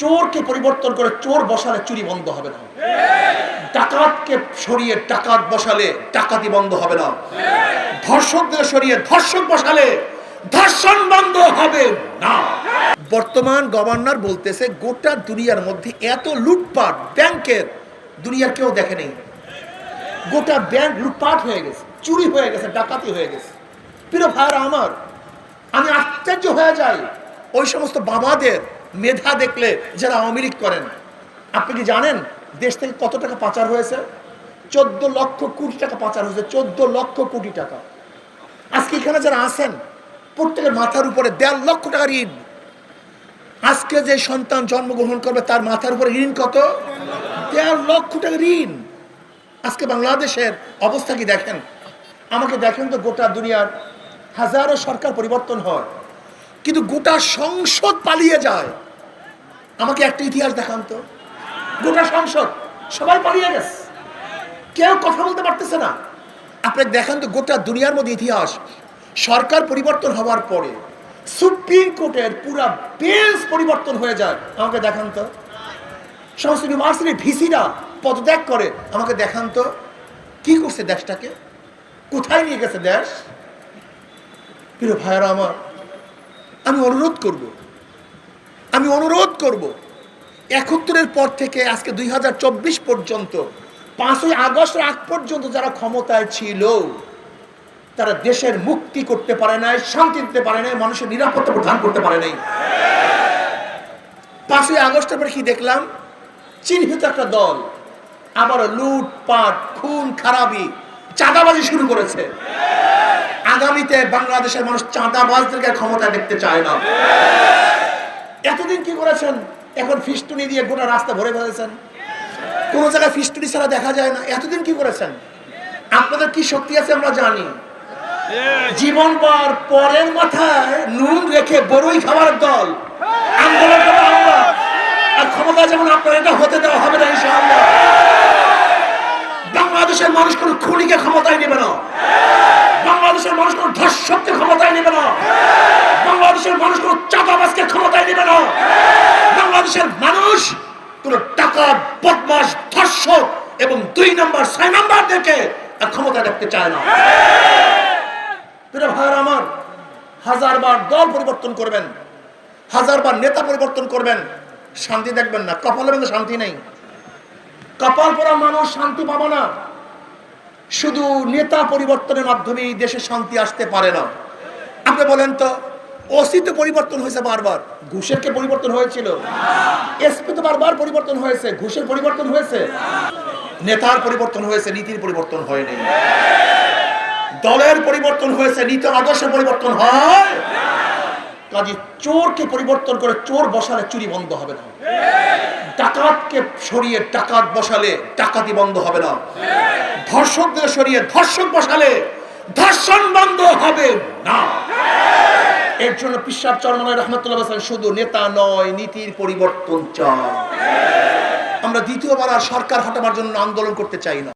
চোরকে পরিবর্তন করে চোর বসালে চুরি বন্ধ হবে না। ডাকাতকে সরিয়ে ডাকাত বসালে ডাকাতি বন্ধ হবে না। ধর্ষকদের সরিয়ে ধর্ষক বসালে ধর্ষণ বন্ধ হবে না। বর্তমান গভর্নর বলতেছে, গোটা দুনিয়ার মধ্যে এত লুটপাট, ব্যাংকের দুনিয়ার কেউ দেখে নেই। গোটা ব্যাংক লুটপাট হয়ে গেছে, চুরি হয়ে গেছে, ডাকাতি হয়ে গেছে। প্রিয় ভাইরা আমার, আমি আশ্চর্য হয়ে যাই। ওই সমস্ত বাবাদের মেধা দেখলে যারা আওয়ামী লীগ করেন, আপনি কি জানেন দেশ থেকে কত টাকা পাচার হয়েছে? চোদ্দ লক্ষ কোটি টাকা পাচার হয়েছে, চোদ্দ লক্ষ কোটি টাকা। আজকে এখানে যারা আছেন, প্রত্যেকের মাথার উপরে দেড় লক্ষ টাকা ঋণ। আজকে যে সন্তান জন্মগ্রহণ করবে, তার মাথার উপরে ঋণ কত? দেড় লক্ষ টাকা ঋণ। আজকে বাংলাদেশের অবস্থা কি দেখেন? আমাকে দেখেন তো গোটা দুনিয়ার হাজারো সরকার পরিবর্তন হয়, কিন্তু গোটা সংসদ পালিয়ে যায়। আমাকে একটা ইতিহাস দেখান তো। গোটা সংসদ, সবাই পালিয়ে গেছে। কেউ কথা বলতে পারতেছে না। আপনি দেখেন তো গোটা দুনিয়ার মধ্যে ইতিহাস। সরকার পরিবর্তন হওয়ার পরে সুপ্রিম কোর্টের পুরা বেঞ্চ পরিবর্তন হয়ে যায়। আমাকে দেখান তো। সমস্ত ইউনিভার্সিটির ভিসিরা পদত্যাগ করে আমাকে দেখান তো। কি করছে দেশটাকে? কোথায় নিয়ে গেছে দেশ? প্রিয় ভাইয়ারা আমার, আমি অনুরোধ করব আমি অনুরোধ করব, একাত্তরের পর থেকে আজকে দুই হাজার চব্বিশ পর্যন্ত, পাঁচই আগস্ট আগ পর্যন্ত যারা ক্ষমতায় ছিল, তারা দেশের মুক্তি করতে পারে নাই, শান্তি দিতে পারে নাই, মানুষের নিরাপত্তা প্রদান করতে পারে নাই। পাঁচই আগস্টের পরে কি দেখলাম? চিহ্নিত একটা দল আবার লুটপাট, খুন, খারাপি, চাঁদাবাজি শুরু করেছে। আগামীতে বাংলাদেশের মানুষ চাঁদাবাজদেরকে ক্ষমতা দেখতে চায় না। এতদিন কি করেছেন? এখন ফিস্টুনি দিয়ে গোটা রাস্তা ভরে ফেলেছেন। কোনো জায়গায় ফিস্টুনি ছাড়া দেখা যায় না। এতদিন কি করেছেন? আপনাদের কি শক্তি আছে আমরা জানি। জীবন পর পরের মাথায় নুন রেখে বড়ই খাবার দল। আন্দোলন আর ক্ষমতা যেমন আপনার, এটা হতে দেওয়া হবে না ইনশাআল্লাহ। বাংলাদেশের মানুষ কোনো খুনিকে ক্ষমতায় নেবে না বাংলাদেশের মানুষ কোনো ধর্ষককে ক্ষমতায় নেবে না বাংলাদেশের মানুষ কোনো চাঁদাবাজকে ক্ষমতায় নেবে না বাংলাদেশের মানুষ বদমাস ধর্ষক এবং দুই ছয় আর ক্ষমতায় রাখতে চায় না। দল পরিবর্তন করবেন নেতা পরিবর্তন করবেন, শান্তি দেখবেন না। কপালের মধ্যে শান্তি নেই। কপাল পরা মানুষ শান্তি পাবো না। শুধু নেতা পরিবর্তনের মাধ্যমে এই দেশে শান্তি আসতে পারে না। আপনি বলেন তো ওসি পরিবর্তন হয়েছে বারবার। ঘুষের কে পরিবর্তন হয়েছিল। এসপি তো বারবার পরিবর্তন হয়েছে। ঘুষের পরিবর্তন হয়েছে। নেতার পরিবর্তন হয়েছে, নীতির পরিবর্তন হয়নি। দলের পরিবর্তন হয়েছে, নীতি আদর্শের পরিবর্তন হয়। কাজে চোরকে পরিবর্তন করে চোর বসালে চুরি বন্ধ হবে না। ডাকাতকে সরিয়ে ডাকাত বসালে ডাকাতি বন্ধ হবে না। ধর্ষকদের সরিয়ে ধর্ষক বসালে ধর্ষণ বন্ধ হবে না। এর জন্য পিসাব চরমানের রহমতুল্লাহ হাসান শুধু নেতা নয়, নীতির পরিবর্তন চায় আমরা দ্বিতীয়বার আর সরকার হটাবার জন্য আন্দোলন করতে চাই না।